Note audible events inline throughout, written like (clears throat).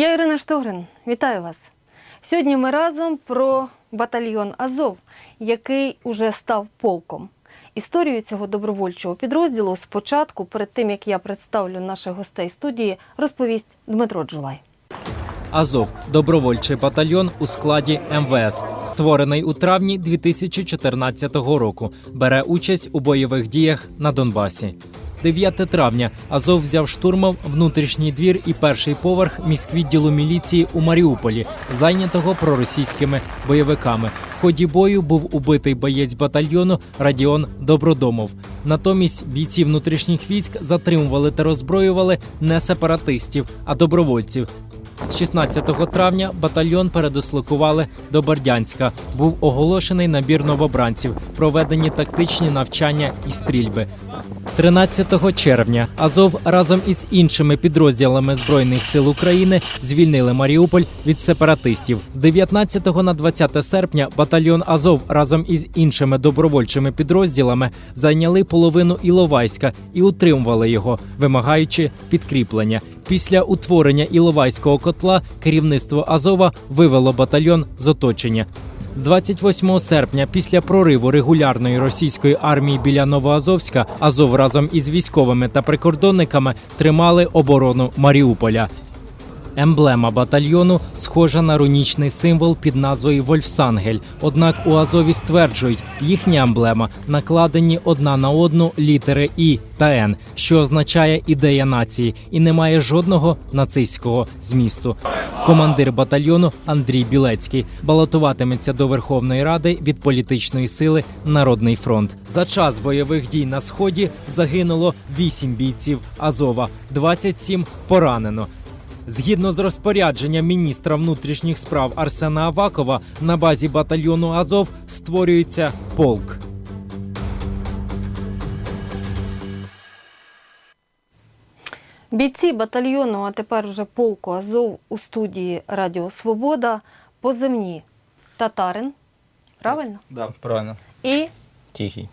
Я Ірина Штогрин. Вітаю вас. Сьогодні ми разом про батальйон Азов, який уже став полком. Історію цього добровольчого підрозділу спочатку, перед тим як я представлю наших гостей студії, розповість Дмитро Джулай. Азов добровольчий батальйон у складі МВС, створений у травні 2014 року. Бере участь у бойових діях на Донбасі. 9 травня Азов взяв штурмом внутрішній двір і перший поверх міськвідділу міліції у Маріуполі, зайнятого проросійськими бойовиками. В ході бою був убитий боєць батальйону Радіон Добродомов. Натомість бійці внутрішніх військ затримували та роззброювали не сепаратистів, а добровольців. 16 травня батальйон передислокували до Бердянська. Був оголошений набір новобранців, проведені тактичні навчання і стрільби. 13 червня Азов разом із іншими підрозділами збройних сил України звільнили Маріуполь від сепаратистів. З 19 на 20 серпня батальйон Азов разом із іншими добровольчими підрозділами зайняли половину Іловайська і утримували його, вимагаючи підкріплення. Після утворення Іловайського котла керівництво Азова вивело батальйон з оточення. З 28 серпня, після прориву регулярної російської армії біля Новоазовська, Азов разом із військовими та прикордонниками тримали оборону Маріуполя. Емблема батальйону схожа на рунічний символ під назвою Вольфсангель. Однак у Азові стверджують, їхня емблема накладені одна на одну літери І та Н, що означає ідея нації, і не має жодного нацистського змісту. Командир батальйону Андрій Білецький балотуватиметься до Верховної Ради від політичної сили Народний фронт. За час бойових дій на сході загинуло 8 бійців Азова, 27 поранено. Згідно з розпорядженням міністра внутрішніх справ Арсена Авакова, на базі батальйону Азов створюється полк. Бійці батальйону, а тепер вже полку Азов у студії Радіо Свобода, поземні татарин. Правильно? Да, правильно. І Тихий.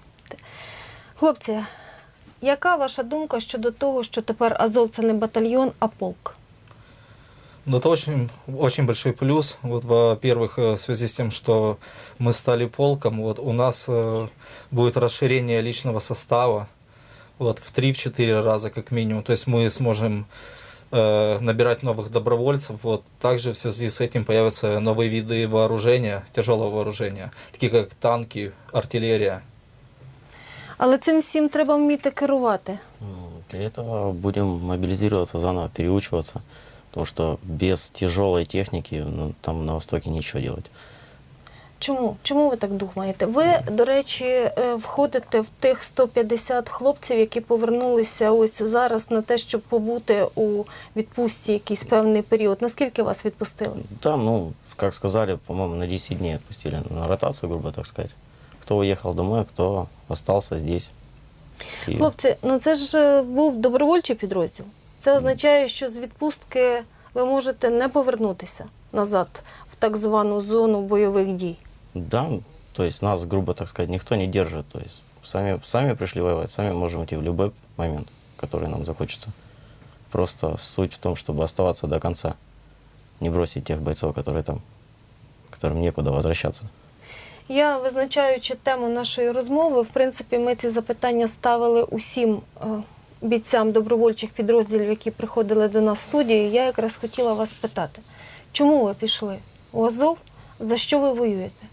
хлопці, яка ваша думка щодо того, що тепер Азов це не батальйон, а полк? Ну, это очень, очень большой плюс. Вот, во-первых, э, в связи с тем, что мы стали полком, вот, у нас э, будет расширение личного состава вот, в 3-4 раза как минимум. То есть мы сможем э, набирать новых добровольцев. Вот. Также в связи с этим появятся новые виды вооружения, тяжелого вооружения, такие как танки, артиллерия. Але цим всім треба вміти керувати. Ну, Для этого будем мобилизироваться, заново переучиваться, потому что без тяжелой техники ну, там на Востоке нечего делать. Чому? Чому ви так думаєте? Ви, до речі, е, входите в тих 150 хлопців, які повернулися ось зараз на те, щоб побути у відпустці якийсь певний період. Наскільки вас відпустили? Там, ну, как сказали, по-моему, на 10 дней отпустили на ротацию, грубо так сказать. Кто уехал домой, кто остался здесь. И Хлопці, ну це ж е, був добровольчий підрозділ. Це означає, що з відпустки ви можете не повернутися назад в так звану зону бойових дій. Да, то есть нас, грубо так сказать, никто не держит. То есть сами, сами пришли воевать, сами можем идти в любой момент, который нам захочется. Просто суть в том, чтобы оставаться до конца. Не бросить тех бойцов, которые там, которым некуда возвращаться. Я визначаючи тему нашої розмови, в принципі, ми ці запитання ставили усім е, бійцям добровольчих підрозділів, які приходили до нас в студію. Я якраз хотіла вас питати, чому ви пішли у Азов? За що ви воюєте?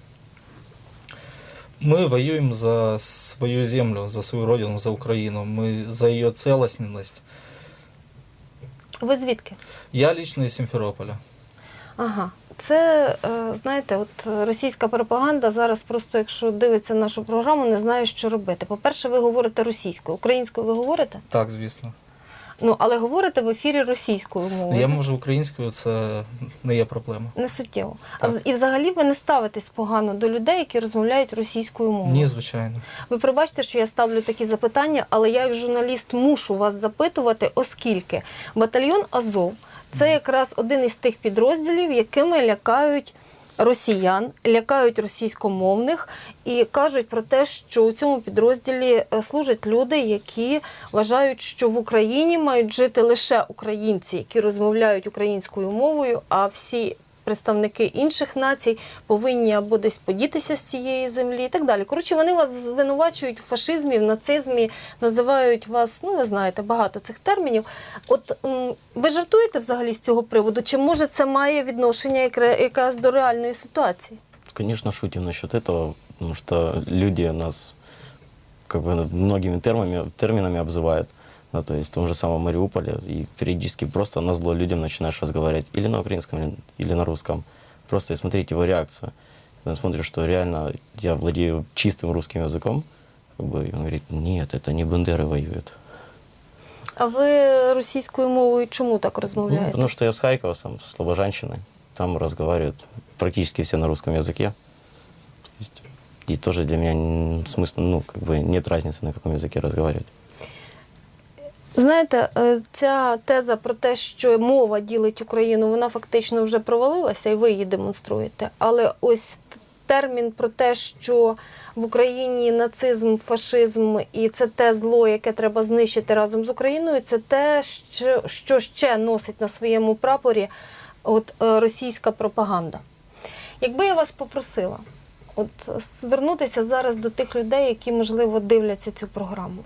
Мы воюем за свою землю, за свою родину, за Украину. Мы за ее целостность. Ви звідки? Я лично из Симферополя. Ага. Це, е, знаєте, от російська пропаганда зараз просто, якщо дивиться нашу програму, не знає, що робити. По-перше, ви говорите російською. Українською ви говорите? Так, звісно. Ну, але говорите в ефірі російською Ну, мовою. Я можу українською, це не є проблема. Не суттєво. А Так. і взагалі ви не ставитесь погано до людей, які розмовляють російською мовою. Ні, звичайно. Ви пробачте, що я ставлю такі запитання, але я як журналіст мушу вас запитувати, оскільки батальйон Азов це якраз один із тих підрозділів, якими лякають росіян, лякають російськомовних і кажуть про те, що у цьому підрозділі е, служать люди, які вважають, що в Україні мають жити лише українці, які розмовляють українською мовою, а всі Представники інших націй повинні або десь подітися з цієї землі і так далі. Коротше, вони вас звинувачують в фашизмі, в нацизмі, називають вас, ну ви знаєте, багато цих термінів. От м, ви жартуєте взагалі з цього приводу? Чи може це має відношення якре- якраз до реальної ситуації? Конечно, шутим насчет этого, потому что люди нас как бы многими терминами, терминами обзывают. Да, то есть в том же самом Мариуполе. И периодически просто на зло людям начинаешь разговаривать или на украинском, или- на русском. Просто и смотреть его реакцию. Когда смотришь, что реально я владею чистым русским языком, как бы, и он говорит, нет, это не Бандеры воюют. А ви російською мовою чому так Ну, розмовляєте? потому что я с Харькова, сам с Слобожанщины. Там разговаривают практически все на русском языке. То есть, и тоже для меня м, смысл, ну, как бы нет разницы, на каком языке разговаривать. Знаєте, е, ця теза про те, що мова ділить Україну, вона фактично вже провалилася, і ви її демонструєте. Але ось термін про те, що в Україні нацизм, фашизм і це те зло, яке треба знищити разом з Україною, це те, що, ще носить на своєму прапорі от, е, російська пропаганда. Якби я вас попросила от, звернутися зараз до тих людей, які, можливо, дивляться цю програму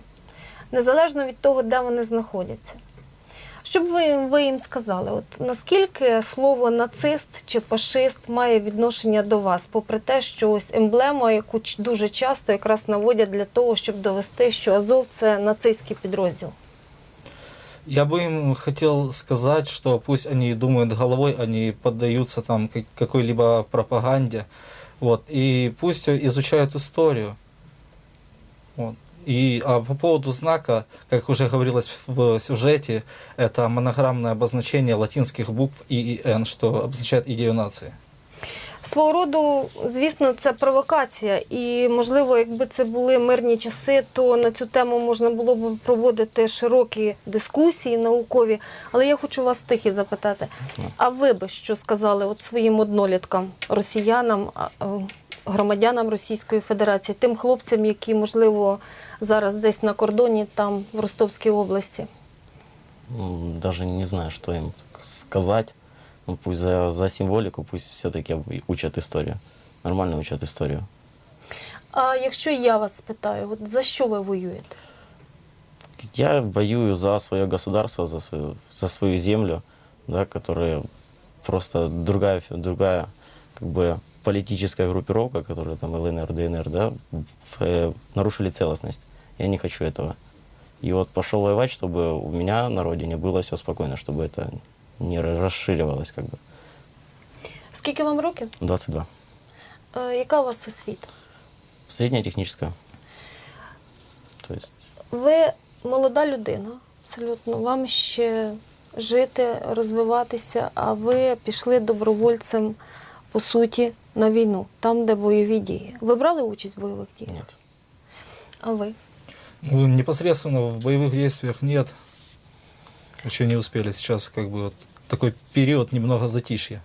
незалежно від того, де вони знаходяться. Що б ви, ви їм сказали, от наскільки слово нацист чи фашист має відношення до вас, попри те, що ось емблема, яку дуже часто якраз наводять для того, щоб довести, що Азов це нацистський підрозділ. Я бы им хотел сказать, что пусть они думают головой, они поддаются там как- какой-либо пропаганде, вот, и пусть изучают историю. Вот. И а по поводу знака, как уже говорилось в сюжете, это монограммное обозначение латинских букв И и Н, что обозначает идею нации. Свого роду, звісно, це провокація, і можливо, якби це були мирні часи, то на цю тему можна було б проводити широкі дискусії наукові. Але я хочу вас тихі запитати: а ви би що сказали от своїм одноліткам, росіянам, громадянам Російської Федерації, тим хлопцям, які можливо зараз десь на кордоні, там в Ростовській області? Даже не знаю, что им так сказать. Ну, пусть за, за символику, пусть все-таки учат историю. Нормально учат историю. А якщо я вас спитаю, от за що ви воюєте? Я воюю за свое государство, за свою, за свою землю, да, которая просто другая, другая как бы политическая группировка, которая там ЛНР, ДНР, да, в- э, нарушили целостность. Я не хочу этого. И вот пошел воевать, чтобы у меня на родине было все спокойно, чтобы это не ра- расширивалось как бы. Скільки вам років? 22. Е, яка у вас освіта? Средняя техническая. То есть Ви молода людина, абсолютно. Вам ще жити, розвиватися, а ви пішли добровольцем, по суті, на війну, там, де бойові дії. Ви брали участь в бойових діях? нет. А ви? Ну, непосредственно в боевых действиях нет. Еще не успели. Сейчас как бы вот такой период немного затишья.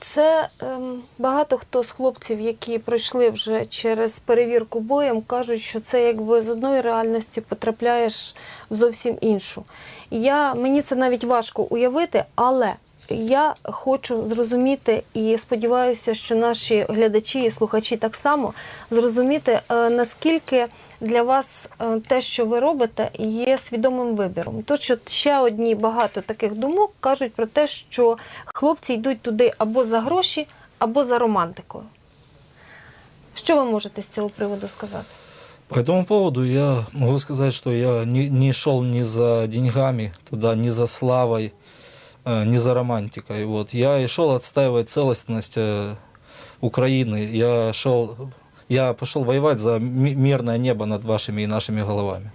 Це ем, багато хто з хлопців, які пройшли вже через перевірку боєм, кажуть, що це якби з одної реальності потрапляєш в зовсім іншу. Я, мені це навіть важко уявити, але я хочу зрозуміти і сподіваюся, що наші глядачі і слухачі так само зрозуміти, е, наскільки для вас е, те, що ви робите, є свідомим вибіром. То, що ще одні багато таких думок кажуть про те, що хлопці йдуть туди або за гроші, або за романтикою. Що ви можете з цього приводу сказати? По этому поводу я могу сказать, что я не, не ни за деньгами туда, ни за славой, э, ни за романтикой. Вот. Я и шел отстаивать целостность э, Украины. Я, шел, я пошел воевать за ми- мирное небо над вашими и нашими головами.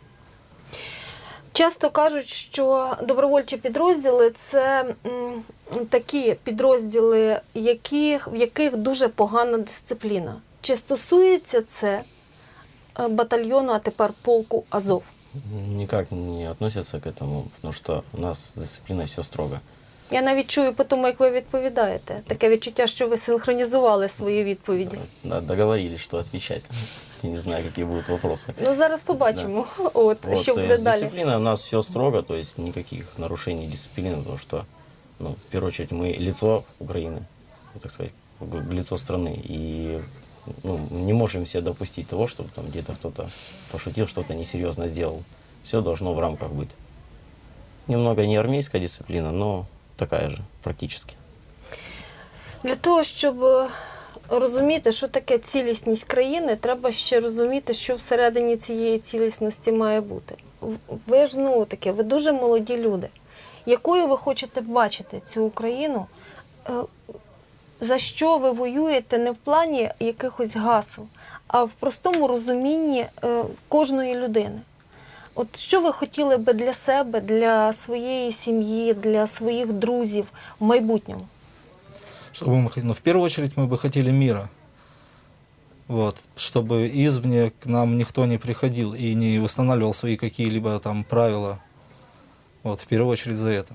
Часто кажуть, що добровольчі підрозділи це м, такі підрозділи, яких, в яких дуже погана дисципліна. Чи стосується це е, батальйону, а тепер полку Азов? Никак не относятся к этому, потому что у нас с дисциплиной все строго. Я навіть чую по тому, як ви відповідаєте. Таке відчуття, що ви синхронізували свої відповіді. Да, договорились, что отвечать. (laughs) Я не знаю, какие будут вопросы. Ну зараз побачимо, (laughs) от Вот, що то буде есть далі. дисциплина у нас все строго, то есть никаких нарушений дисциплины, потому что, ну, в первую очередь, мы лицо Украины, ну, так сказать, г- лицо страны, и ну, не можем себе допустить того, чтобы там где-то кто-то пошутил, что-то несерьезно сделал. Все должно в рамках быть. Немного не армейская дисциплина, но такая же практически. Для того, щоб е, розуміти, що таке цілісність країни, треба ще розуміти, що всередині цієї цілісності має бути. Ви ж знову таки, ви дуже молоді люди. Якою ви хочете бачити цю Україну? Е, За що ви воюєте не в плані якихось гасел, а в простому розумінні е, кожної людини? От що ви хотіли би для себе, для своєї сім'ї, для своїх друзів в майбутньому? Что бы мы хотели? Ну, в первую очередь мы бы хотели мира. Вот, чтобы извне к нам никто не приходил и не восстанавливал свои какие-либо там правила. Вот, в первую очередь за это.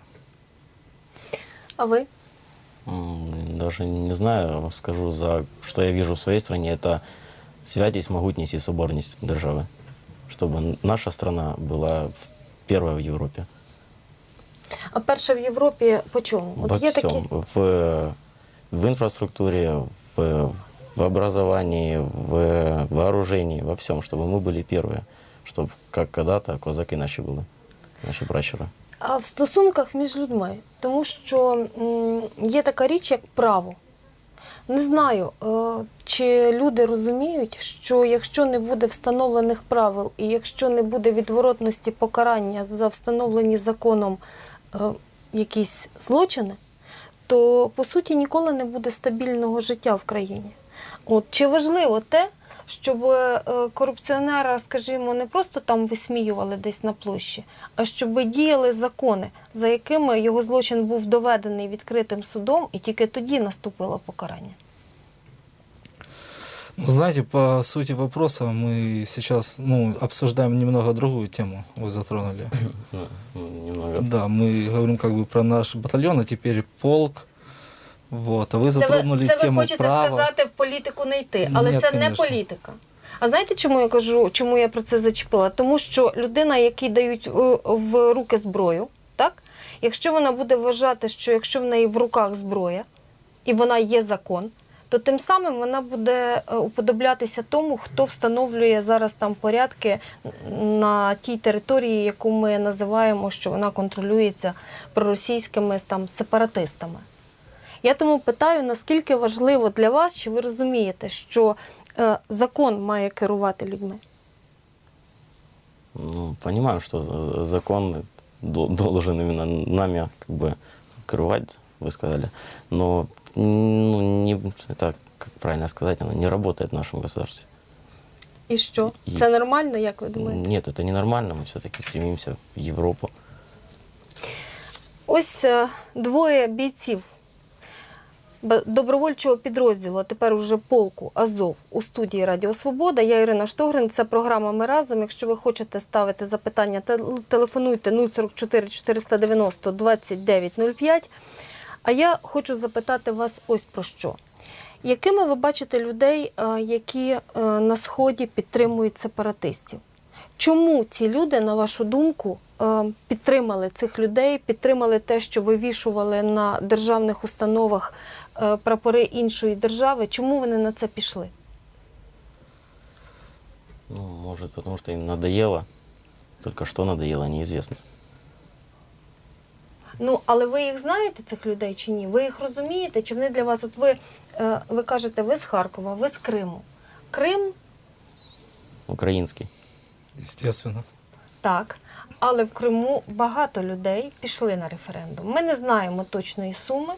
А ви? М, Даже не знаю, скажу за что я вижу в своей стране, это святість, могутність и соборность державы. Чтобы н- наша страна была в- первая в Европе. А перше в Європі по чому? Во От є всем. такі. В, в инфраструктуре, в, в образовании, в вооружении, во всем, чтобы мы были первые. Чтобы как когда-то козаки наши были, наши пращуры. А в стосунках між людьми, тому що м, є така річ, як право. Не знаю, е, чи люди розуміють, що якщо не буде встановлених правил і якщо не буде відворотності покарання за встановлені законом е, якісь злочини, то по суті ніколи не буде стабільного життя в країні. От чи важливо те, щоб е, корупціонера, скажімо, не просто там висміювали десь на площі, а щоб діяли закони, за якими його злочин був доведений відкритим судом, і тільки тоді наступило покарання. Ну, Знаете, по сути вопроса мы сейчас ну, обсуждаем немного другую тему, вы затронули. Ну, (clears throat) ну, немного. Да, мы говорим как бы про наш батальон, а теперь полк. Вот, а Це ви, затронули це ви тему хочете права. сказати в політику не йти, але Ні, це не конечно. політика. А знаєте, чому я кажу, чому я про це зачепила? Тому що людина, якій дають е, в руки зброю, так? Якщо вона буде вважати, що якщо в неї в руках зброя і вона є закон, то тим самим вона буде е, уподоблятися тому, хто встановлює зараз там порядки на тій території, яку ми називаємо, що вона контролюється проросійськими там сепаратистами. Я тому питаю, наскільки важливо для вас, чи ви розумієте, що е, закон має керувати людьми? Ну, понимаем, что за- закон до- должен именно нами как бы крывать, вы сказали. Но ну, не, это, как правильно сказать, оно не работает в нашем государстве. І що? І- Це нормально, як ви думаєте? Нет, это ненормально, мы все-таки стремимся в Европу. Ось е, двоє бійців б- добровольчого підрозділу, а тепер уже полку Азов у студії Радіо Свобода. Я Ірина Штогрин. Це програма Ми разом. Якщо ви хочете ставити запитання, телефонуйте 044 490 2905. А я хочу запитати вас ось про що. Якими ви бачите людей, е, які е, на сході підтримують сепаратистів? Чому ці люди, на вашу думку, е, підтримали цих людей, підтримали те, що вивішували на державних установах прапори іншої держави? Чому вони на це пішли? Ну, может, потому что им надоело. Только что надоело, неизвестно. Ну, але ви їх знаєте, цих людей чи ні? Ви їх розумієте? Чи вони для вас? От ви, е, ви кажете, ви з Харкова, ви з Криму. Крим Украинский. Естественно. Так, але в Криму багато людей пішли на референдум. Ми не знаємо точної суми,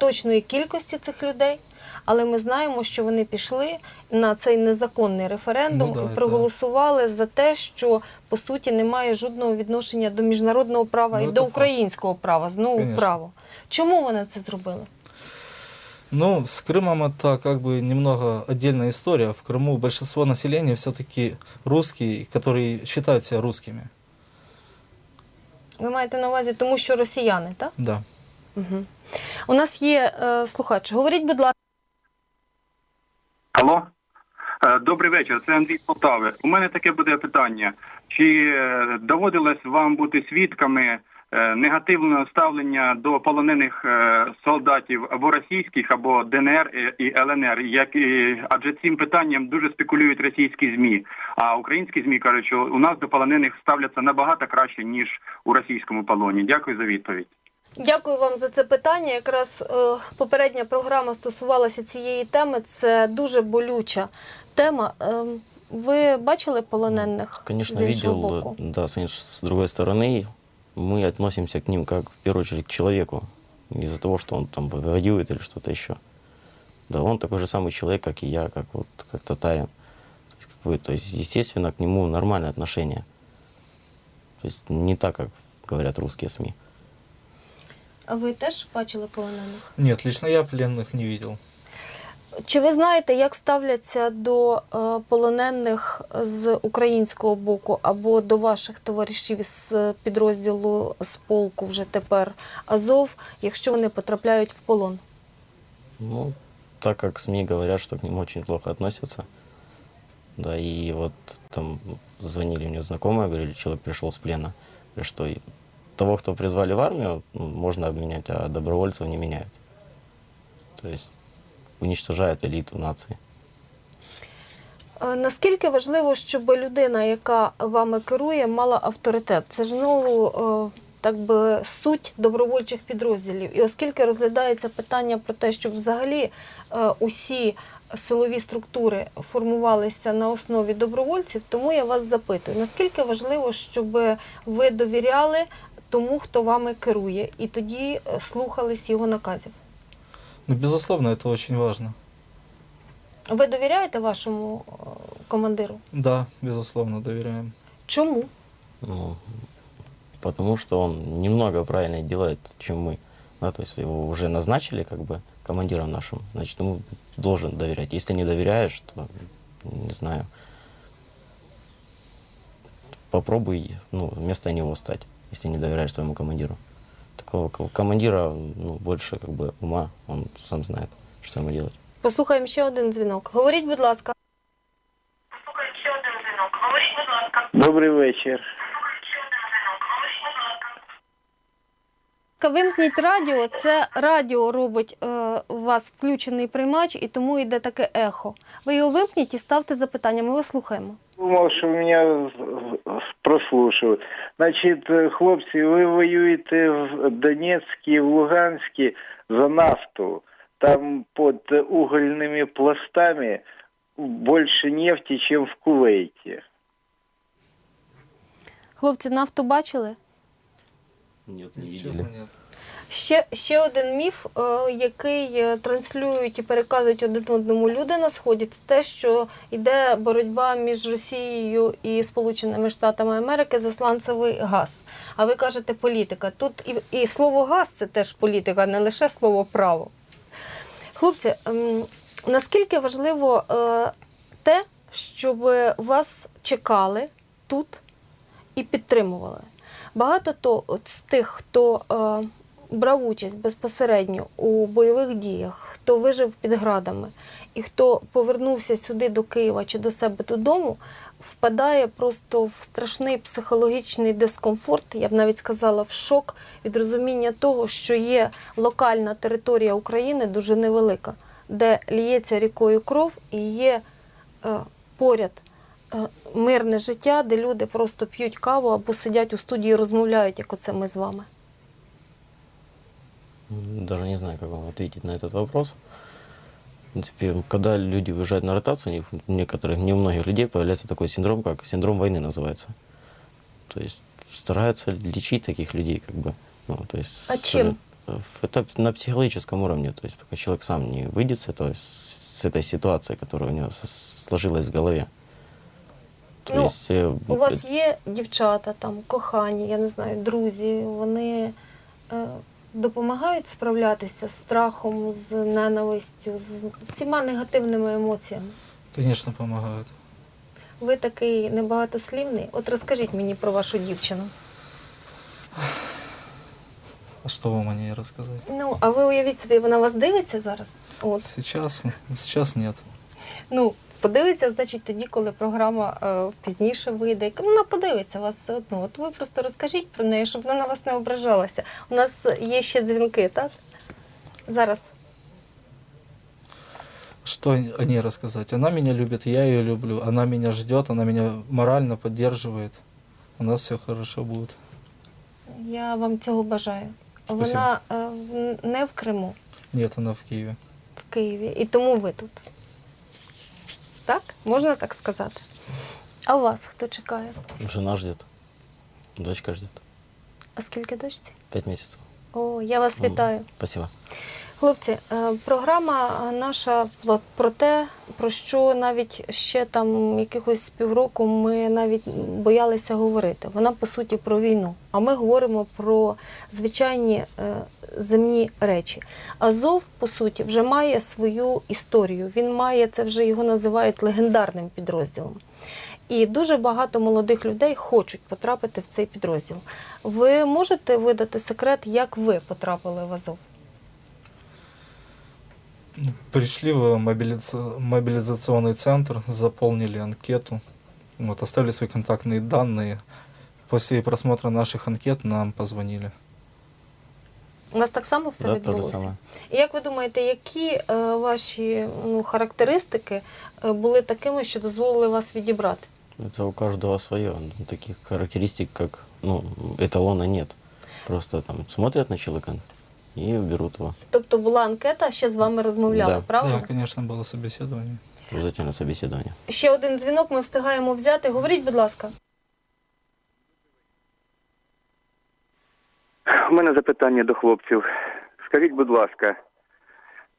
точної кількості цих людей, але ми знаємо, що вони пішли на цей незаконний референдум Ну да, і це- проголосували за те, що по суті немає жодного відношення до міжнародного права Ну, і це до факт. українського права, знову Конечно. право. Чому вони це зробили? Ну, с Крымом это как бы немного отдельная история. В Крыму большинство населения все-таки русские, которые считают себя русскими. Ви маєте на увазі, тому що росіяни, так? Да. Угу. У нас є е, слухач. Говоріть, будь ласка. Алло, Е, добрий вечір. Це Андрій Полтави. У мене таке буде питання: чи е, доводилось вам бути свідками е, негативного ставлення до полонених солдатів або російських, або ДНР і ЛНР? Як і- адже цим питанням дуже спекулюють російські змі. А українські змі кажуть, що у нас до полонених ставляться набагато краще ніж у російському полоні. Дякую за відповідь. Дякую вам за це питання. Якраз е, попередня програма стосувалася цієї теми. Це дуже болюча тема. Е, ви бачили полонених Конечно, з іншого видел, боку? э, да, с, инш- с другой стороны, мы относимся к ним как, в первую очередь, к человеку, из-за того, что он там воюет или что-то еще. Да, он такой же самый человек, как и я, как вот, как татарин, то есть, как вы. То есть, естественно, к нему нормальное отношение. То есть, не так, как говорят русские СМИ. А ви теж бачили полонених? Нет, лично я пленных не видел. Чи ви знаєте, як ставляться до е, полонених з українського боку або до ваших товаришів з підрозділу з полку вже тепер Азов, якщо вони потрапляють в полон? Ну, так как СМИ говорят, что к ним очень плохо относятся. Да, и вот там звонили мне знакомые, говорили, человек пришел с плена. Говорят, что и того, кто призвали в армию, можно обменять, а добровольцев не меняют. То есть уничтожают элиту нации. Е, Наскільки важливо, щоб людина, яка вами керує, мала авторитет? Це ж знову е, так би суть добровольчих підрозділів. І оскільки розглядається питання про те, щоб взагалі е, усі силові структури формувалися на основі добровольців, тому я вас запитую, наскільки важливо, щоб ви довіряли тому, хто вами керує, і тоді е, слухались його наказів? Ну, безусловно, это очень важно. Ви довіряєте вашому е, командиру? Да, безусловно, доверяем. Чому? Ну, потому что он немного правильно делает, чем мы. Да, то есть его уже назначили как бы командиром нашим, значит, ему должен доверять. Если не доверяешь, то, не знаю, попробуй ну, вместо него стать, если не доверяешь своему командиру. Такого ко- командира ну, больше как бы ума, он сам знает, что ему делать. Послухаємо ще один дзвінок. Говоріть, будь ласка. Добрий вечір. Вимкніть радіо. Це радіо робить е, у вас включений приймач, і тому йде таке ехо. Ви його вимкніть і ставте запитання. Ми вас слухаємо. Думав, що мене з- з- прослушали. Значить, е, хлопці, ви воюєте в Донецьку, в Луганську за нафту. Там під угольними пластами більше нефті, ніж в Кувейті. Хлопці, нафту бачили? Нет, честно, нет. Ще, ще один міф, е, який е, транслюють і переказують один одному люди на сході, це те, що йде боротьба між Росією і Сполученими Штатами Америки за сланцевий газ. А ви кажете політика. Тут і, і слово газ це теж політика, не лише слово право. Хлопці, ем, наскільки важливо е, те, щоб вас чекали тут і підтримували? Багато то з тих, хто брав участь безпосередньо у бойових діях, хто вижив під градами і хто повернувся сюди до Києва чи до себе додому, впадає просто в страшний психологічний дискомфорт, я б навіть сказала, в шок від розуміння того, що є локальна територія України дуже невелика, де ліється рікою кров і є е, поряд е, мирне життя, де люди просто п'ють каву або сидять у студії і розмовляють, як оце ми з вами. Даже не знаю, как вам ответить на этот вопрос. В принципе, когда люди выезжают на ротацию, у них у некоторых, не у многих людей появляется такой синдром, как синдром войны называется. То есть стараются лечить таких людей, как бы. Ну, то есть А с- чем? в- Это на психологическом уровне. То есть пока человек сам не выйдет с, этого, с, с этой ситуации, которая у него со- сложилась в голове. То Ну, есть, э, У вас є дівчата, там, кохані, я не знаю, друзі, вони е, допомагають справлятися з страхом, з ненавистю, з всіма негативними емоціями. Конечно, помогают. Ви такий небагатослівний. От розкажіть мені про вашу дівчину. А что вам о ней рассказать? Ну, а ви уявіть собі, вона вас дивиться зараз? От. Сейчас, сейчас нет. Ну, подивиться, значить, тоді, коли програма е, пізніше вийде. Вона подивиться вас все одно. От ви просто розкажіть про неї, щоб вона на вас не ображалася. У нас є ще дзвінки, так? Зараз. Что о ней рассказать? Она меня любит, я ее люблю. Она меня ждет, она меня морально поддерживает. У нас все хорошо будет. Я вам цього бажаю. Вона е, в- не в Криму, Нет, она в Киеве. в Києві, і тому ви тут. Так? Можна так сказати? А у вас хто чекає? Жена ждет, дочка ждет. А скільки дочці? Пять месяцев. О, я вас вітаю. Спасибо. Хлопці, е, програма наша про те, про що навіть ще там якихось півроку ми навіть боялися говорити. Вона по суті про війну. А ми говоримо про звичайні е, земні речі. Азов, по суті, вже має свою історію. Він має це вже його називають легендарним підрозділом. І дуже багато молодих людей хочуть потрапити в цей підрозділ. Ви можете видати секрет, як ви потрапили в Азов? Пришли в мобилиза- мобилизационный центр, заполнили анкету, вот, оставили свои контактные данные. После просмотра наших анкет нам позвонили. У вас так само все да, то же відбулося? самое. І як ви думаєте, які е, ваші ну, характеристики е, були такими, що дозволили вас відібрати? Это у каждого свое. Ну, Таких характеристик, как ну, эталона нет. Просто там смотрят на человека и берут его. Тобто була анкета, ще з вами розмовляли, Да. правильно? Да, конечно, было собеседование. Обязательно собеседование. Ще один дзвінок ми встигаємо взяти. Говоріть, будь ласка. У мене запитання до хлопців. Скажіть, будь ласка,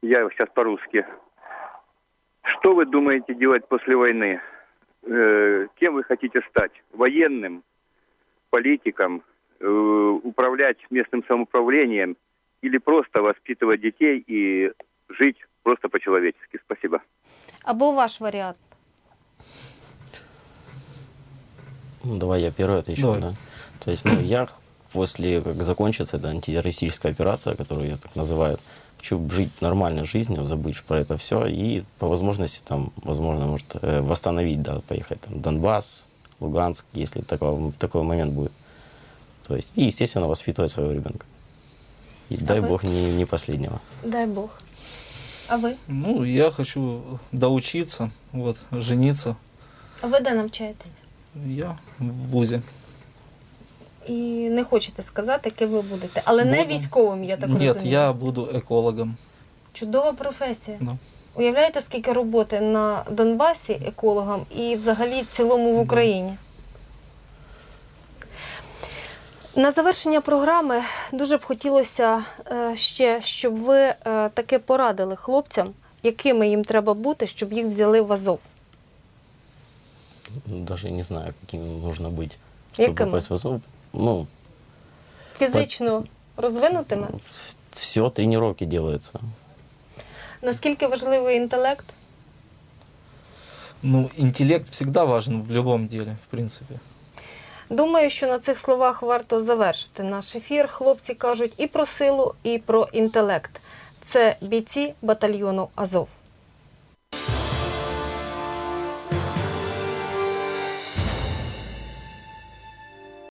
я зараз по-русски. Что вы думаете делать после войны? Э, кем вы хотите стать? Военным, политиком, э, управлять местным самоуправлением Или просто воспитывать детей и жить просто по-человечески? Спасибо. Або ваш варіант. Ну, давай я первый отвечу, Давай. да. То есть, ну, я после, как закончится эта антитеррористическая операция, которую я так называю, хочу жить нормальной жизнью, забыть про это все и по возможности там, возможно, может, э, восстановить, да, поехать там в Донбасс, Луганск, если такого, такой момент будет. То есть, и, естественно, воспитывать своего ребенка. И дай вы? бог не, не последнего. Дай Бог. А ви? Ну, я хочу доучиться, вот, жениться. А ви де навчаєтесь? Я в ВУЗе. І не хочете сказати, ким ви будете. Але не Буду. військовим, я так Нет, розумію. я буду экологом. Чудова професія. Да. Уявляєте, скільки роботи на Донбасі екологам і взагалі в цілому в Україні? На завершення програми дуже б хотілося е, ще, щоб ви е, таки порадили хлопцям, якими їм треба бути, щоб їх взяли в Азов. Даже не знаю, каким нужно быть, чтобы Яким? попасть в Азов. Ну, Фізично розвинутими. все тренировки делается. Наскільки важливий інтелект? Ну, интеллект всегда важен в любом деле, в принципе. Думаю, що на цих словах варто завершити наш ефір. Хлопці кажуть і про силу, і про інтелект. Це бійці батальйону Азов.